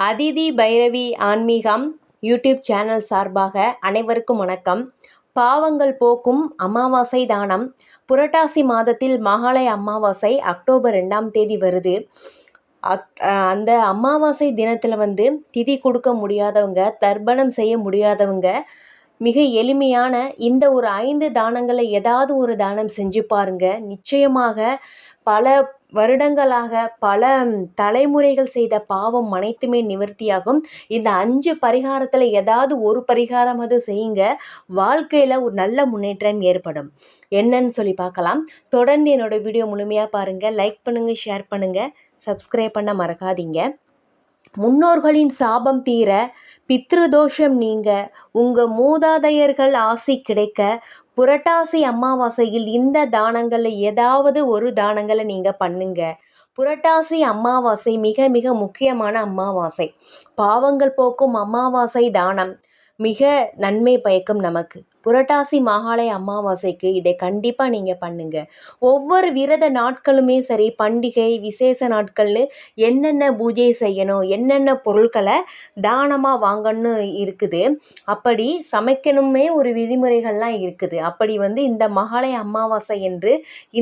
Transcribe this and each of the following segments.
அதிதி பைரவி ஆன்மீகம் YouTube channel சார்பாக அனைவருக்கும் வணக்கம். பாவங்கள் போக்கும் அமாவாசை தானம். புரட்டாசி மாதத்தில் மகாலய அமாவாசை அக்டோபர் ரெண்டாம் தேதி வருது. அக் அந்த அமாவாசை தினத்தில் வந்து திதி கொடுக்க முடியாதவங்க தர்ப்பணம் செய்ய முடியாதவங்க மிக எளிமையான இந்த ஒரு ஐந்து தானங்களை ஏதாவது ஒரு தானம் செஞ்சு பாருங்க. நிச்சயமாக பல வருடங்களாக பல தலைமுறைகள் செய்த பாவம் அனைத்துமே நிவர்த்தியாகும். இந்த அஞ்சு பரிகாரத்தில் ஏதாவது ஒரு பரிகாரமாவது செய்யுங்க. வாழ்க்கையில் ஒரு நல்ல முன்னேற்றம் ஏற்படும். என்னன்னு சொல்லி பார்க்கலாம். தொடர்ந்து என்னோடய வீடியோ முழுமையாக பாருங்கள் லைக் பண்ணுங்கள் ஷேர் பண்ணுங்கள் சப்ஸ்கிரைப் பண்ண மறக்காதீங்க. முன்னோர்களின் சாபம் தீர பித்ருதோஷம் நீங்க உங்க மூதாதையர்கள் ஆசி கிடைக்க புரட்டாசி அமாவாசையில் இந்த தானங்களில் ஏதாவது ஒரு தானங்களை நீங்கள் பண்ணுங்க. புரட்டாசி அமாவாசை மிக மிக முக்கியமான அமாவாசை. பாவங்கள் போக்கும் அமாவாசை தானம் மிக நன்மை பயக்கும் நமக்கு. புரட்டாசி மாகாளய அமாவாசைக்கு இதை கண்டிப்பாக நீங்கள் பண்ணுங்கள் ஒவ்வொரு விரத நாட்களுமே சரி பண்டிகை விசேஷ நாட்கள்னு என்னென்ன பூஜை செய்யணும் என்னென்ன பொருட்களை தானமாக வாங்கணும்னு இருக்குது. அப்படி சமைக்கணுமே ஒரு விதிமுறைகள்லாம் இருக்குது. அப்படி வந்து இந்த மகாலய அமாவாசை என்று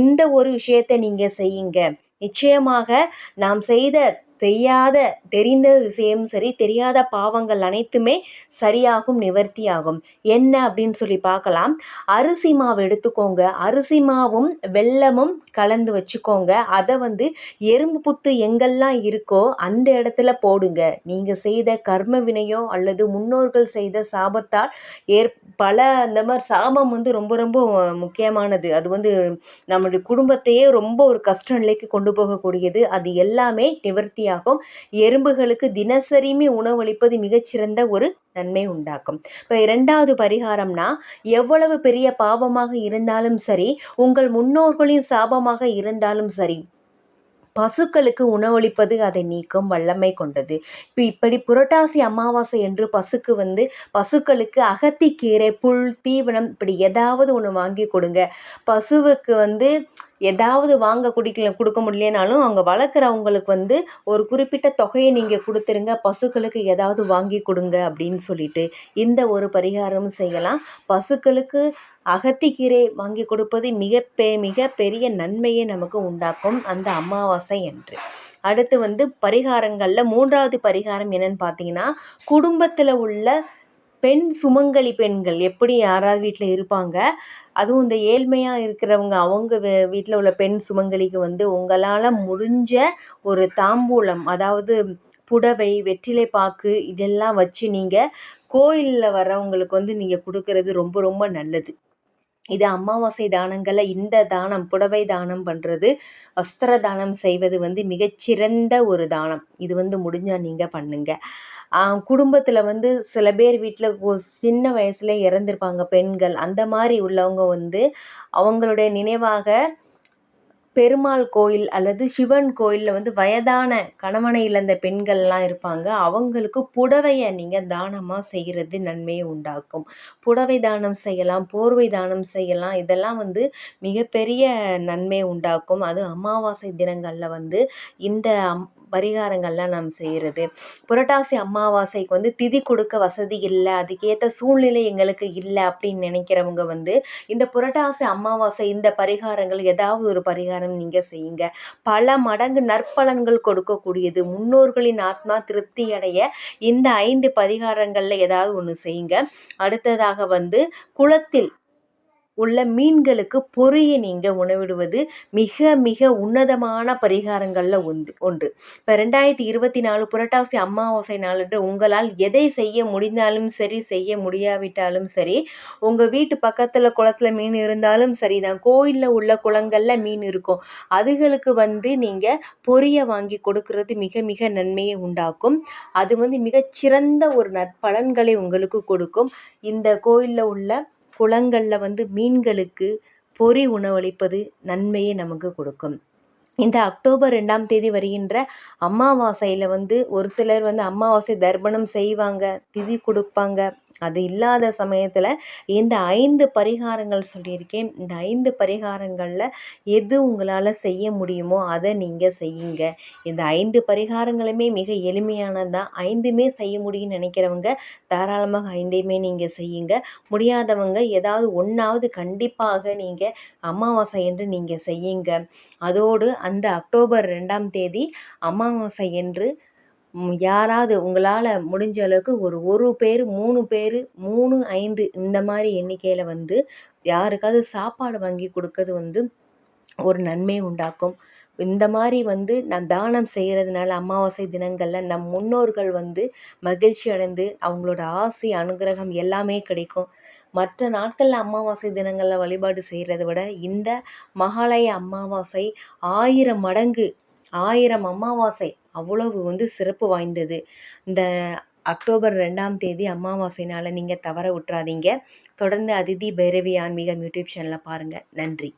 இந்த ஒரு விஷயத்தை நீங்கள் செய்யுங்க. நிச்சயமாக நாம் செய்த செய்யாத தெரிந்த விஷயம் சரி தெரியாத பாவங்கள் அனைத்துமே சரியாகும் நிவர்த்தியாகும். என்ன அப்படின்னு சொல்லி பார்க்கலாம். அரிசி மாவு எடுத்துக்கோங்க. அரிசி மாவும் வெள்ளமும் கலந்து வச்சுக்கோங்க. அதை வந்து எறும்பு புத்து எங்கெல்லாம் இருக்கோ அந்த இடத்துல போடுங்க. நீங்கள் செய்த கர்ம வினையோ அல்லது முன்னோர்கள் செய்த சாபத்தால் ஏற் பல அந்த மாதிரி சாபம் வந்து ரொம்ப ரொம்ப முக்கியமானது. அது வந்து நம்மளுடைய குடும்பத்தையே ரொம்ப ஒரு கஷ்ட நிலைக்கு கொண்டு போகக்கூடியது. அது எல்லாமே நிவர்த்தி உதவியாகும் எறும்புகளுக்கு தினசரியுமே உணவளிப்பது மிகச்சிறந்த ஒரு நன்மை உண்டாக்கும். இப்போ இரண்டாவது பரிகாரம்னா எவ்வளவு பெரிய பாவமாக இருந்தாலும் சரி உங்கள் முன்னோர்களின் சாபமாக இருந்தாலும் சரி பசுக்களுக்கு உணவளிப்பது அதை நீக்கும் வல்லமை கொண்டது. இப்போ இப்படி புரட்டாசி அமாவாசை என்று பசுக்கு வந்து பசுக்களுக்கு அகத்திக்கீரை புல் தீவனம் இப்படி ஏதாவது ஒன்று வாங்கி கொடுங்க. பசுவுக்கு வந்து ஏதாவது வாங்க குடிக்கல கொடுக்க முடியலனாலும் அவங்க வளர்க்குறவங்களுக்கு வந்து ஒரு குறிப்பிட்ட தொகையை நீங்கள் கொடுத்துருங்க. பசுக்களுக்கு ஏதாவது வாங்கி கொடுங்க அப்படின்னு சொல்லிட்டு இந்த ஒரு பரிகாரமும் செய்யலாம். பசுக்களுக்கு அகத்திக்கீரை வாங்கி கொடுப்பது மிக பெ மிக பெரிய நன்மையை நமக்கு உண்டாக்கும் அந்த அமாவாசை என்று அடுத்து வந்து பரிகாரங்களில் மூன்றாவது பரிகாரம் என்னென்னு பார்த்தீங்கன்னா குடும்பத்தில் உள்ள பெண் சுமங்கலி பெண்கள் எப்படி யாராவது வீட்டில் இருப்பாங்க அதுவும் இந்த ஏழ்மையாக இருக்கிறவங்க அவங்க வீட்டில் உள்ள பெண் சுமங்கலிக்கு வந்து உங்களால் முடிஞ்ச ஒரு தாம்பூலம் அதாவது புடவை வெற்றிலை பாக்கு இதெல்லாம் வச்சு நீங்கள் கோயிலில் வரவங்களுக்கு வந்து நீங்கள் கொடுக்கறது ரொம்ப ரொம்ப நல்லது. இது அமாவாசை தானங்களில் இந்த தானம் புடவை தானம் பண்ணுறது வஸ்திர தானம் செய்வது வந்து மிகச்சிறந்த ஒரு தானம். இது வந்து முடிஞ்சால் நீங்கள் பண்ணுங்கள் குடும்பத்தில் வந்து சில பேர் வீட்டில் சின்ன வயசுல இறந்துருப்பாங்க பெண்கள். அந்த மாதிரி உள்ளவங்க வந்து அவங்களுடைய நினைவாக பெருமாள் கோயில் அல்லது சிவன் கோயிலில் வந்து வயதான கணவனை இழந்த பெண்கள்லாம் இருப்பாங்க. அவங்களுக்கு புடவையை நீங்கள் தானமாக செய்கிறது நன்மையை உண்டாக்கும். புடவை தானம் செய்யலாம் போர்வை தானம் செய்யலாம். இதெல்லாம் வந்து மிகப்பெரிய நன்மை உண்டாக்கும். அது அமாவாசை தினங்களில் வந்து இந்த பரிகாரங்கள்லாம் நாம் செய்கிறது புரட்டாசி அமாவாசைக்கு வந்து திதி கொடுக்க வசதி இல்லை அதுக்கேற்ற சூழ்நிலை எங்களுக்கு இல்லை அப்படின்னு நினைக்கிறவங்க வந்து இந்த புரட்டாசி அமாவாசை இந்த பரிகாரங்கள் ஏதாவது ஒரு பரிகாரம் நீங்கள் செய்யுங்க. பல மடங்கு நற்பலன்கள் கொடுக்கக்கூடியது முன்னோர்களின் ஆத்மா திருப்தி அடைய இந்த ஐந்து பரிகாரங்களில் ஏதாவது ஒன்று செய்யுங்க. அடுத்ததாக வந்து குளத்தில் உள்ள மீன்களுக்கு பொறியை நீங்கள் உணவிடுவது மிக மிக உன்னதமான பரிகாரங்களில் ஒன்று ஒன்று. இப்போ ரெண்டாயிரத்தி இருபத்தி நாலு புரட்டாசி அமாவாசை நாளன்று உங்களால் எதை செய்ய முடிந்தாலும் சரி செய்ய முடியாவிட்டாலும் சரி உங்கள் வீட்டு பக்கத்தில் குளத்தில் மீன் இருந்தாலும் சரி தான் கோயிலில் உள்ள குளங்களில் மீன் இருக்கும். அதுகளுக்கு வந்து நீங்கள் பொரிய வாங்கி கொடுக்கறது மிக மிக நன்மையை உண்டாக்கும். அது வந்து மிகச்சிறந்த ஒரு நற்பலன்களை உங்களுக்கு கொடுக்கும். இந்த கோயிலில் உள்ள குளங்களில் வந்து மீன்களுக்கு பொறி உணவளிப்பது நன்மையை நமக்கு கொடுக்கும். இந்த அக்டோபர் ரெண்டாம் தேதி வருகின்ற அமாவாசையில் வந்து ஒரு சிலர் வந்து அமாவாசை தர்ப்பணம் செய்வாங்க திதி கொடுப்பாங்க. அது இல்லாத சமயத்தில் இந்த ஐந்து பரிகாரங்கள் சொல்லியிருக்கேன். இந்த ஐந்து பரிகாரங்களில் எது உங்களால் செய்ய முடியுமோ அதை நீங்கள் செய்யுங்க. இந்த ஐந்து பரிகாரங்களுமே மிக எளிமையானது? தான் ஐந்துமே செய்ய முடியும்னு நினைக்கிறவங்க தாராளமாக ஐந்தையுமே நீங்கள் செய்யுங்க. முடியாதவங்க ஏதாவது ஒன்றாவது கண்டிப்பாக நீங்கள் அமாவாசை என்று நீங்கள் செய்யுங்க. அதோடு அந்த அக்டோபர் ரெண்டாம் தேதி அமாவாசை என்று யாராவது உங்களால் முடிஞ்ச அளவுக்கு ஒரு ஒரு பேர் மூணு பேர் மூணு ஐந்து இந்த மாதிரி எண்ணிக்கையில் வந்து யாருக்காவது சாப்பாடு வாங்கி கொடுக்கறது வந்து ஒரு நன்மை உண்டாக்கும். இந்த மாதிரி வந்து நம் தானம் செய்கிறதுனால அமாவாசை தினங்களில் நம் முன்னோர்கள் வந்து மகிழ்ச்சி அடைந்து அவங்களோட ஆசை அனுகிரகம் எல்லாமே கிடைக்கும். மற்ற நாட்களில் அமாவாசை தினங்களில் வழிபாடு செய்கிறத விட இந்த மகாலய அமாவாசை ஆயிரம் மடங்கு ஆயிரம் அமாவாசை அவ்வளவு வந்து சிறப்பு வாய்ந்தது. இந்த அக்டோபர் ரெண்டாம் தேதி அமாவாசைனால் நீங்கள் தவற விட்றாதீங்க தொடர்ந்து அதிதி பைரவி ஆன்மீகம் யூடியூப் சேனலை பாருங்கள் நன்றி.